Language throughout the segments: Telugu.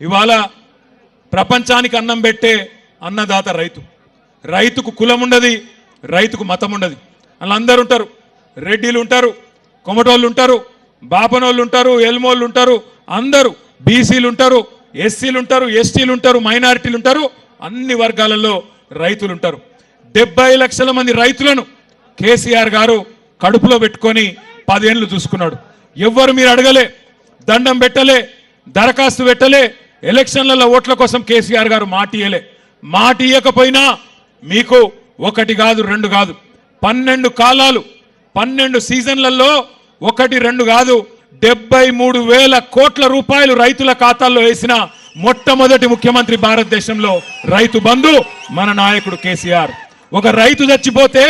ఇవాళ ప్రపంచానికి అన్నం పెట్టే అన్నదాత రైతు. రైతుకు కులం ఉండదు రైతుకు మతం ఉండదు. అలా అందరు ఉంటారు. రెడ్డిలు ఉంటారు కొమటోళ్ళు ఉంటారు బాపనోళ్ళు ఉంటారు ఎల్మోళ్ళు ఉంటారు అందరూ బీసీలు ఉంటారు ఎస్సీలు ఉంటారు ఎస్టీలు ఉంటారు మైనారిటీలు ఉంటారు అన్ని వర్గాలలో రైతులు ఉంటారు. డెబ్బై లక్షల మంది రైతులను కేసీఆర్ గారు కడుపులో పెట్టుకొని పదేళ్ళు చూసుకున్నాడు. ఎవ్వరు మీరు అడగలే దండం పెట్టలే దరఖాస్తు పెట్టలే ఎలక్షన్లలో ఓట్ల కోసం కేసీఆర్ గారు మాట ఇయ్యలే. మాట ఇయ్యకపోయినా మీకు ఒకటి కాదు రెండు కాదు. పన్నెండు కాలాలు పన్నెండు సీజన్లలో ఒకటి రెండు కాదు. డెబ్బై మూడు వేల కోట్ల రూపాయలు రైతుల ఖాతాల్లో వేసిన మొట్టమొదటి ముఖ్యమంత్రి భారతదేశంలో రైతు బంధు మన నాయకుడు కేసీఆర్. ఒక రైతు చచ్చిపోతే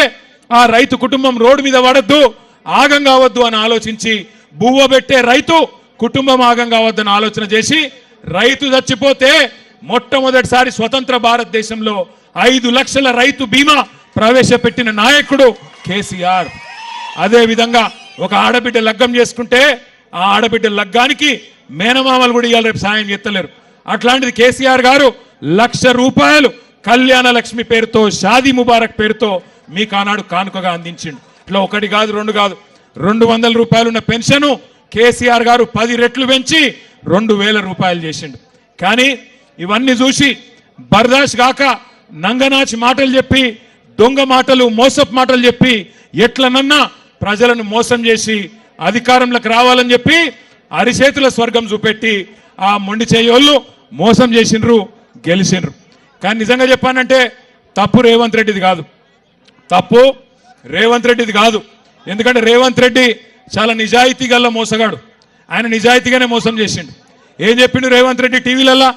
ఆ రైతు కుటుంబం రోడ్డు మీద పడద్దు ఆగం కావద్దు అని ఆలోచించి బువ్వ పెట్టే రైతు కుటుంబం ఆగం కావద్దని ఆలోచన చేసి రైతు చచ్చిపోతే మొట్టమొదటిసారి స్వతంత్ర భారతదేశంలో ఐదు లక్షల రైతు బీమా ప్రవేశపెట్టిన నాయకుడు కేసీఆర్. అదేవిధంగా ఒక ఆడబిడ్డ లగ్గం చేసుకుంటే ఆ ఆడబిడ్డ లగ్గానికి మేనమామలు కూడా ఇవాళ రేపు సాయం ఎత్తలేరు అట్లాంటిది కేసీఆర్ గారు లక్ష రూపాయలు కళ్యాణ లక్ష్మి పేరుతో షాదీ ముబారక్ పేరుతో మీకు ఆనాడు కానుకగా అందించిండు. ఇట్లా ఒకటి కాదు రెండు కాదు రెండు వందల రూపాయలు ఉన్న కేసీఆర్ గారు పది రెట్లు పెంచి రెండు వేల రూపాయలు చేసిండు. కానీ ఇవన్నీ చూసి బర్దాష్ గాక నంగనాచి మాటలు చెప్పి దొంగ మాటలు మోసపు మాటలు చెప్పి ఎట్లనన్నా ప్రజలను మోసం చేసి అధికారంలోకి రావాలని చెప్పి అరిచేతుల స్వర్గం చూపెట్టి ఆ మొండి చేయోళ్ళు మోసం చేసిండ్రు గెలిచిండ్రు కానీ నిజంగా చెప్పానంటే తప్పు రేవంత్ రెడ్డిది కాదు. తప్పు రేవంత్ రెడ్డిది కాదు. ఎందుకంటే రేవంత్ రెడ్డి చాలా నిజాయితీ గల్ల మోసగాడు. ఆయన నిజాయితీగానే మోసం చేసిండు. ఏం చెప్పిండు రేవంత్ రెడ్డి టీవీలల్లా?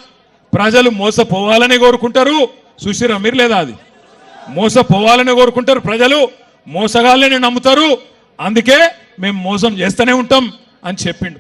ప్రజలు మోసపోవాలని కోరుకుంటారు. సుశీరా మీరు లేదా అది? మోసపోవాలని కోరుకుంటారు ప్రజలు. మోసగాళ్ళని నమ్ముతారు. అందుకే మేము మోసం చేస్తూనే ఉంటాం అని చెప్పిండు.